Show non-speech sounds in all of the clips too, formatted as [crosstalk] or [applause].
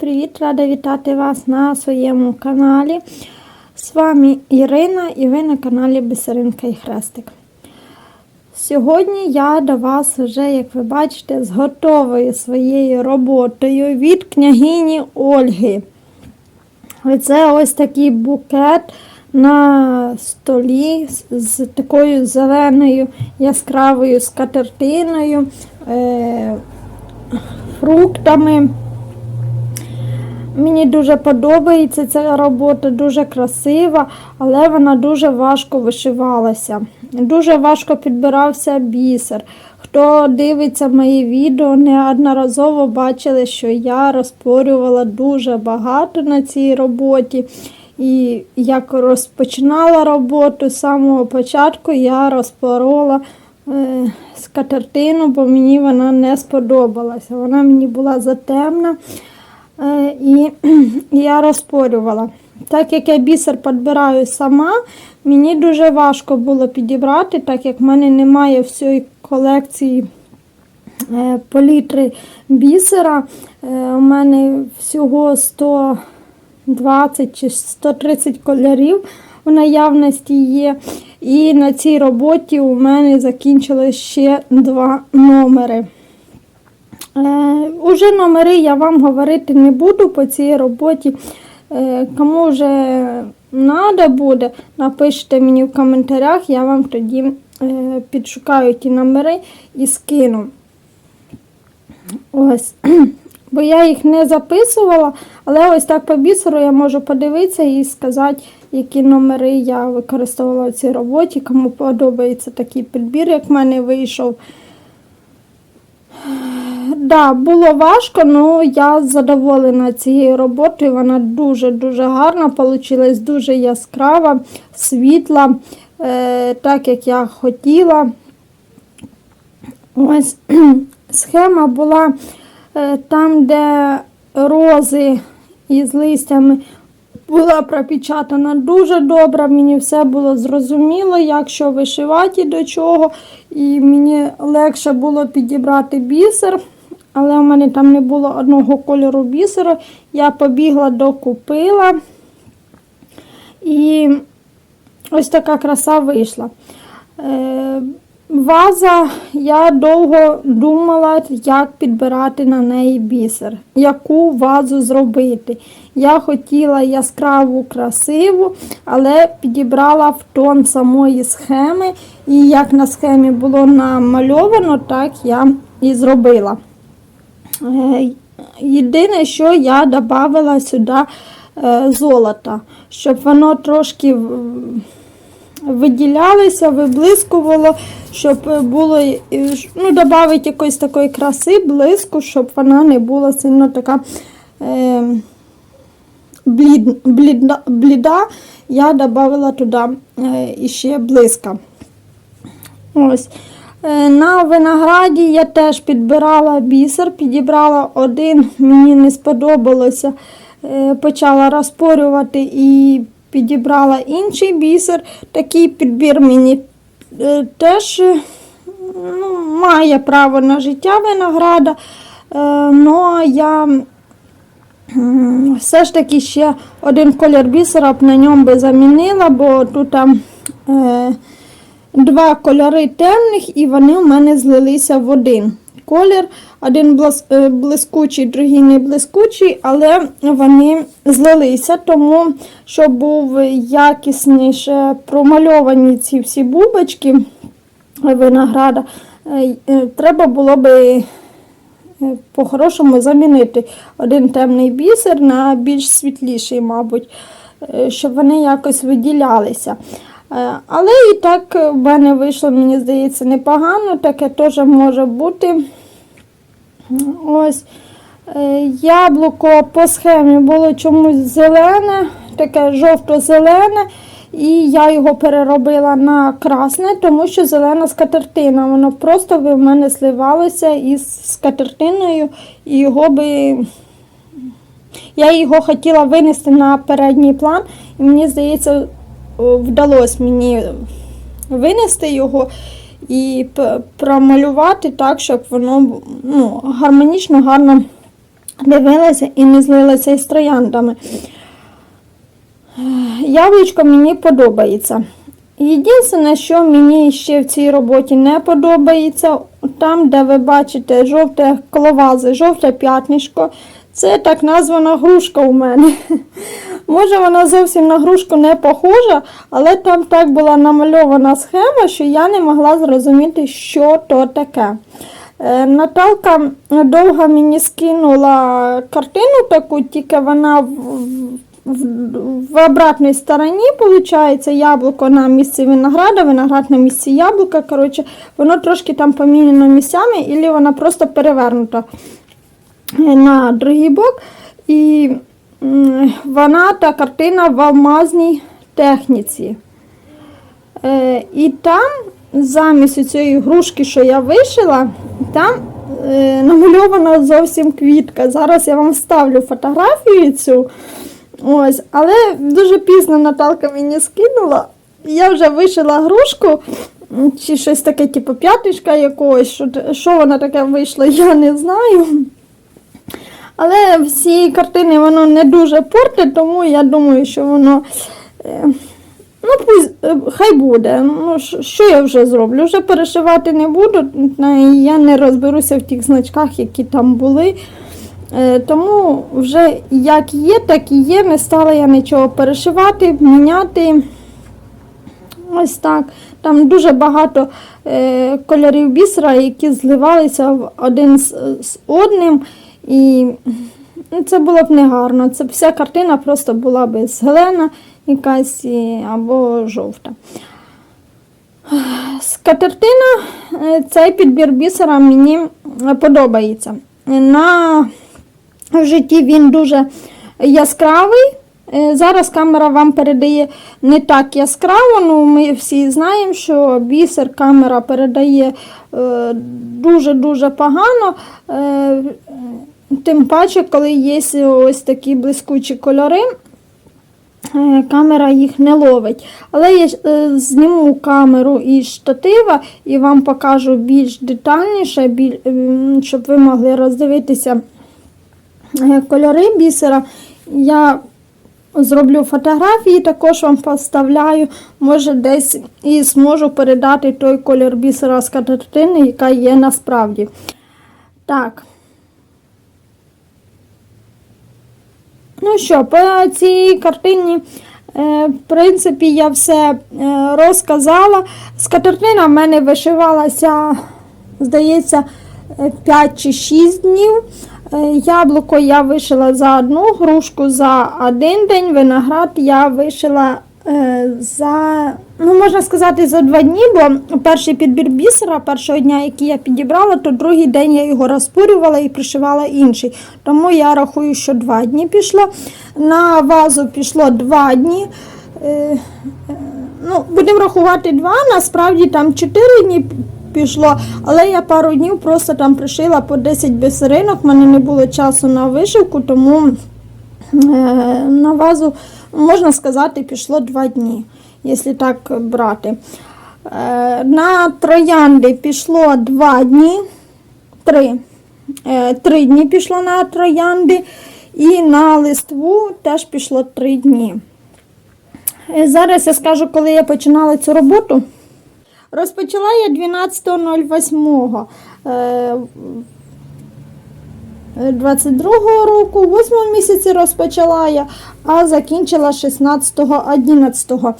Привіт-привіт! Рада вітати вас на своєму каналі. З вами Ірина і ви на каналі Бисеринка і Хрестик. Сьогодні я до вас вже, як ви бачите, з готовою своєю роботою від княгині Ольги. Це ось такий букет на столі з, з такою зеленою яскравою скатертиною, е, фруктами. Мені дуже подобається ця робота, дуже красива, але вона дуже важко вишивалася. Дуже важко підбирався бісер. Хто дивиться мої відео, неодноразово бачили, що я розпорювала дуже багато на цій роботі. І як розпочинала роботу з самого початку, я розпорола е, скатертину, бо мені вона не сподобалася. Вона мені була затемна. Е, [clears throat] і я розпорювала. Так як я бісер підбираю сама, мені дуже важко було підібрати, так як в мене немає всієї колекції е, палітри бісера. Е, У мене всього 120 чи 130 кольорів у наявності є. І на цій роботі у мене закінчилось ще два номери. Е, уже номери я вам говорити не буду по цій роботі. Е, кому вже треба буде, напишіть мені в коментарях, я вам тоді е, підшукаю ті номери і скину. Ось. [clears throat] Бо я їх не записувала, але ось так по бісеру я можу подивитися і сказати, які номери я використовувала в цій роботі. Кому подобається такий підбір, як в мене вийшов. Да, було важко, але я задоволена цією роботою. Вона дуже-дуже гарна, вийшла дуже яскрава, світла, е, так як я хотіла. Ось [clears throat] схема була е, там, де рози із листями була пропечатана дуже добре, мені все було зрозуміло, як що вишивати і до чого. І мені легше було підібрати бісер, але в мене там не було одного кольору бісеру. Я побігла, докупила. І ось така краса вийшла. Е, Ваза, я довго думала, як підбирати на неї бісер, яку вазу зробити. Я хотіла яскраву, красиву, але підібрала в тон самої схеми. І як на схемі було намальовано, так я і зробила. Е, Єдине, що я додала сюди е, золота, щоб воно трошки виділялося, виблискувало, щоб було ну, додати якоїсь такої краси, блиску, щоб вона не була сильно така е, блід, бліда, бліда. Я додала туди е, ще блиска. Ось. Е, на винограді я теж підбирала бісер, підібрала один, мені не сподобалося. Е, почала розпорювати і підібрала інший бісер. Такий підбір мені е, теж ну, має право на життя винограда. але я все ж таки ще один колір бісера б на ньому би замінила, бо тут там два кольори темних і вони в мене злилися в один колір. Один е, блискучий, другий не блискучий, але вони злилися, тому щоб був якісніше промальовані ці всі бубочки винограда, е, е, треба було би по-хорошому замінити один темний бісер на більш світліший, мабуть, щоб вони якось виділялися. Але і так в мене вийшло, мені здається, непогано, таке теж може бути. Ось е, яблуко по схемі було чомусь зелене, таке жовто-зелене. І я його переробила на красне, тому що зелена скатертина. Воно просто би в мене сливалося із скатертиною, і його би. Я його хотіла винести на передній план, і мені здається, вдалося мені винести його і промалювати так, щоб воно ну, гармонічно, гарно дивилася і не злилася із трояндами. Яблучко мені подобається. Єдине, що мені ще в цій роботі не подобається, там, де ви бачите жовте кловази, жовте п'ятнишко, це так названа грушка у мене. Може, вона зовсім на грушку не похожа, але там так була намальована схема, що я не могла зрозуміти, що то таке. Е, Наталка довго мені скинула картину таку, тільки вона в, в, в обратній стороні, виходить, яблуко на місці винограда, виноград на місці яблука. Коротше, воно трошки там поміняно місцями, і вона просто перевернута е, на другий бок. І вона та картина в алмазній техніці. Е, і там замість цієї грушки, що я вишила, там е, намальована зовсім квітка. Зараз я вам вставлю фотографію цю. Ось, але дуже пізно Наталка мені скинула. Я вже вишила грушку, чи щось таке, типу п'ятишка якогось, що, що вона таке вийшло, я не знаю. Але всі картини воно не дуже портить, тому я думаю, що воно. е, Ну, пусть, е, хай буде. Ну, що- я вже зроблю? Вже перешивати не буду, я не розберуся в тих значках, які там були. Е, Тому вже як є, так і є. Не стала я нічого перешивати, міняти. Ось так. Там дуже багато кольорів бісера, які зливалися один з одним. І ну, це було б негарно. Це вся картина просто була б зелена якась або жовта. Скатертина, е, цей підбір бісера мені е, подобається. На в житті він дуже яскравий. Е, Зараз камера вам передає не так яскраво, ну ми всі знаємо, що бісер камера передає е, дуже-дуже погано. Е, Тим паче, коли є ось такі блискучі кольори, камера їх не ловить. Але я зніму камеру із штатива і вам покажу більш детальніше, біль- щоб ви могли роздивитися кольори бісера. Я зроблю фотографії, також вам поставляю, може десь і зможу передати той колір бісера з картини, яка є насправді. Так. Ну що, по цій картині, е, в принципі, я все е, розказала. Скатертина в мене вишивалася, здається, 5 чи 6 днів. Е, Яблуко я вишила за одну, грушку за один день, виноград я вишила е, за, ну можна сказати, за два дні, бо перший підбір бісера першого дня, який я підібрала, то другий день я його розпурювала і пришивала інший. Тому я рахую, що два дні пішло. На вазу пішло два дні. Е, ну, будемо рахувати два, насправді там 4 дні пішло, але я пару днів просто там пришила по 10 бісеринок, в мене не було часу на вишивку, тому е, на вазу, можна сказати, пішло 2 дні, якщо так брати. Е, на троянди пішло 2 дні, 3. Е, Три дні пішло на троянди, і на листву теж пішло 3 дні. Е, Зараз я скажу, коли я починала цю роботу. Розпочала я 12.08 е, 22 року, в 8 місяці розпочала я, а закінчила 16.11.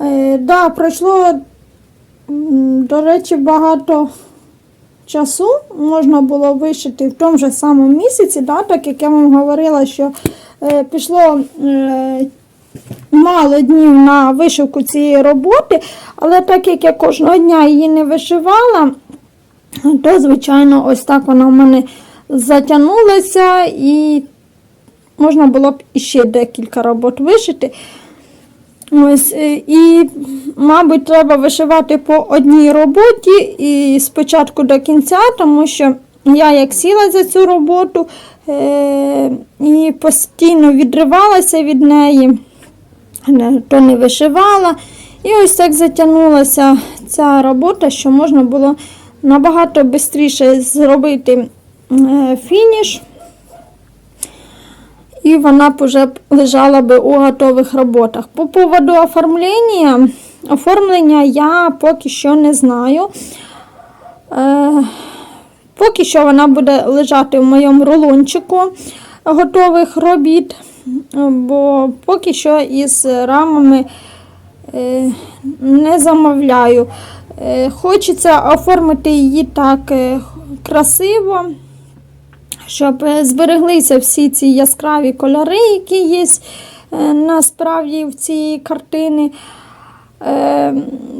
Е, да, пройшло, до речі, багато часу можна було вишити в тому же самому місяці, да, так як я вам говорила, що е, пішло е, мало днів на вишивку цієї роботи, але так як я кожного дня її не вишивала, то, звичайно, ось так вона в мене затягнулася і можна було б іще декілька робот вишити. Ось, е, і, мабуть, треба вишивати по одній роботі і спочатку до кінця, тому що я як сіла за цю роботу е- і постійно відривалася від неї, не- то не вишивала. І ось так затягнулася ця робота, що можна було набагато швидше зробити е, фініш. і вона б вже лежала би у готових роботах. По поводу оформлення, оформлення я поки що не знаю. Е, поки що вона буде лежати в моєму рулончику готових робіт, бо поки що із рамами е, не замовляю. Е, Хочеться оформити її так е, красиво, щоб збереглися всі ці яскраві кольори, які є насправді в цій картині. Е,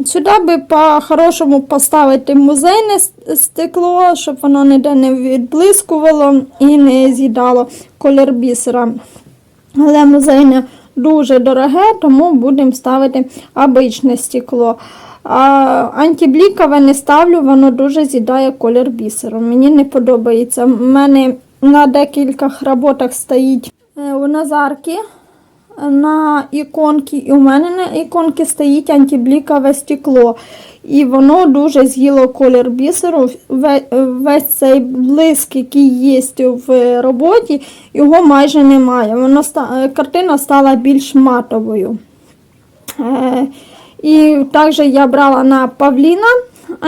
Сюди би по-хорошому поставити музейне стекло, щоб воно ніде не відблискувало і не з'їдало колір бісера. Але музейне дуже дороге, тому будемо ставити обичне стекло. А антиблікове не ставлю, воно дуже з'їдає колір бісеру. Мені не подобається. У мене на декількох роботах стоїть е, у Назарки на іконки, і у мене на іконки стоїть антиблікове стекло. І воно дуже з'їло колір бісеру. Весь цей блиск, який є в роботі, його майже немає. Воно картина стала більш матовою. Е, І також я брала на павліна.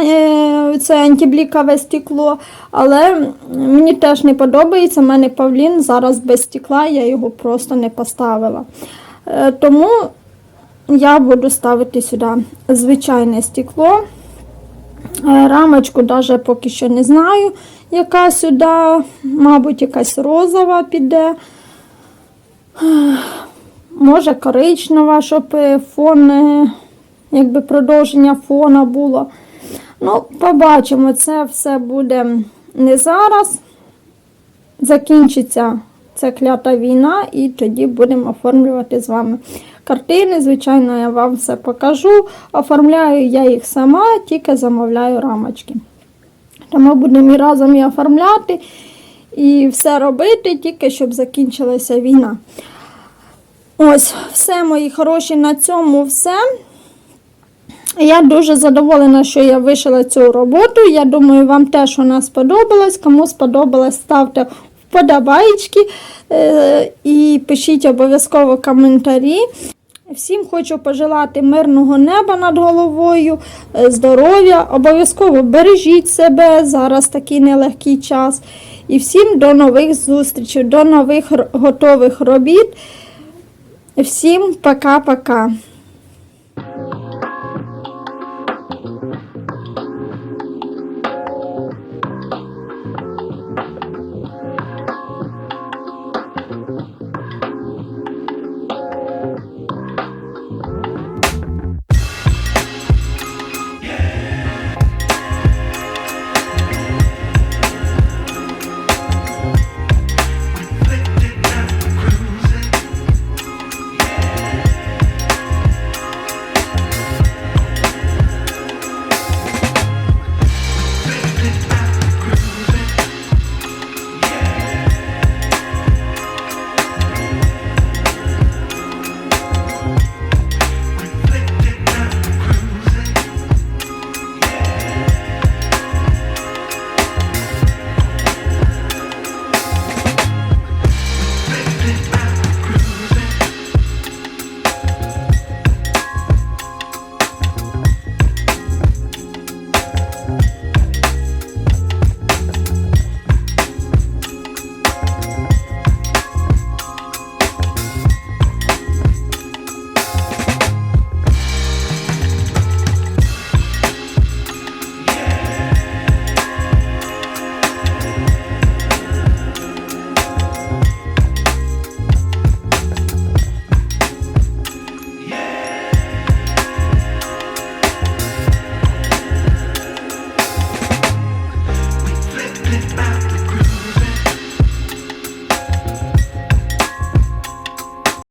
е, Це антиблікове стекло, але мені теж не подобається. У мене павлін зараз без стекла, я його просто не поставила. Е, Тому я буду ставити сюди звичайне стекло. Е, Рамочку навіть поки що не знаю, яка сюди, мабуть, якась розова піде. Може коричнева, щоб е, фон, е, якби продовження фона було. Ну, побачимо, це все буде не зараз. Закінчиться ця клята війна, і тоді будемо оформлювати з вами картини. Звичайно, я вам все покажу. Оформляю я їх сама, тільки замовляю рамочки. Тому будемо і разом і оформляти, і все робити, тільки щоб закінчилася війна. Ось, все, мої хороші, на цьому все. Я дуже задоволена, що я вишила цю роботу. Я думаю, вам теж вона сподобалась. Кому сподобалось, ставте вподобайки е, і пишіть обов'язково коментарі. Всім хочу пожелати мирного неба над головою, е, здоров'я. Обов'язково бережіть себе. Зараз такий нелегкий час. І всім до нових зустрічей, до нових готових робіт. Всім пока-пока.